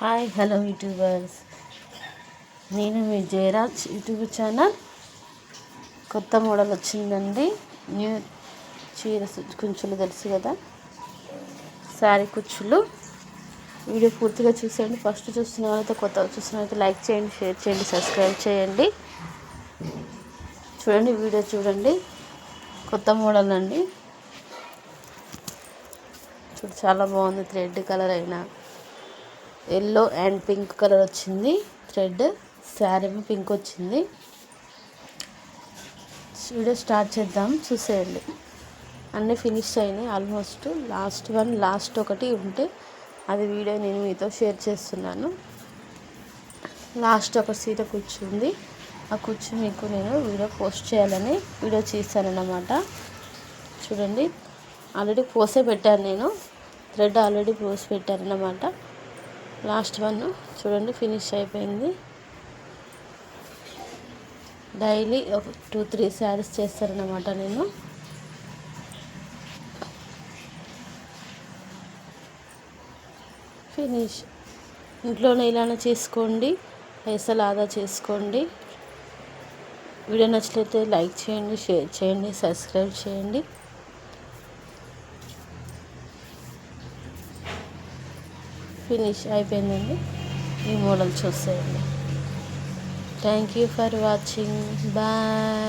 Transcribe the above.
Hi hello YouTubers. నేను మీ Jayaraj YouTube channel. కొత్త మోడల్ వచ్చిందండి. న్యూ చీర కుంచులు తెలుసు కదా? శారీ కుచ్చులు వీడియో పూర్తిగా చూసేయండి. ఫస్ట్ చూస్తున్న వాళ్ళతో కొత్త చూస్తున్న వాళ్ళతో లైక్ చేయండి షేర్ చేయండి సబ్స్క్రైబ్ చేయండి. చూడండి వీడియో చూడండి. కొత్త మోడల్ అండి. చూడు చాలా బాగుంది. థ్రెడ్ కలర్ అయినా. ఎల్లో అండ్ పింక్ కలర్ వచ్చింది. థ్రెడ్ శారీ పింక్ వచ్చింది. వీడియో స్టార్ట్ చేద్దాం చూసేయండి. అన్నీ ఫినిష్ అయినాయి ఆల్మోస్ట్. లాస్ట్ వన్ లాస్ట్ ఒకటి ఉంటే అది వీడియో నేను మీతో షేర్ చేస్తున్నాను. లాస్ట్ ఒక సీట కూర్చుంది. ఆ కూర్చు మీకు నేను వీడియో పోస్ట్ చేయాలని వీడియో చేశానన్నమాట. చూడండి ఆల్రెడీ పోసే పెట్టాను నేను. థ్రెడ్ ఆల్రెడీ పోసి పెట్టాను అన్నమాట లాస్ట్ వన్. చూడండి ఫినిష్ అయిపోయింది. డైలీ ఒక టూ త్రీ శారీస్ చేస్తారనమాట నేను. ఫినిష్. ఇంట్లోనే ఇలానే చేసుకోండి. పైసలు ఆదా చేసుకోండి. వీడియో నచ్చినట్లయితే లైక్ చేయండి షేర్ చేయండి సబ్స్క్రైబ్ చేయండి. ఫినిష్ అయిపోయిందండి. ఈ మోడల్ చూసేయండి. Thank you for watching bye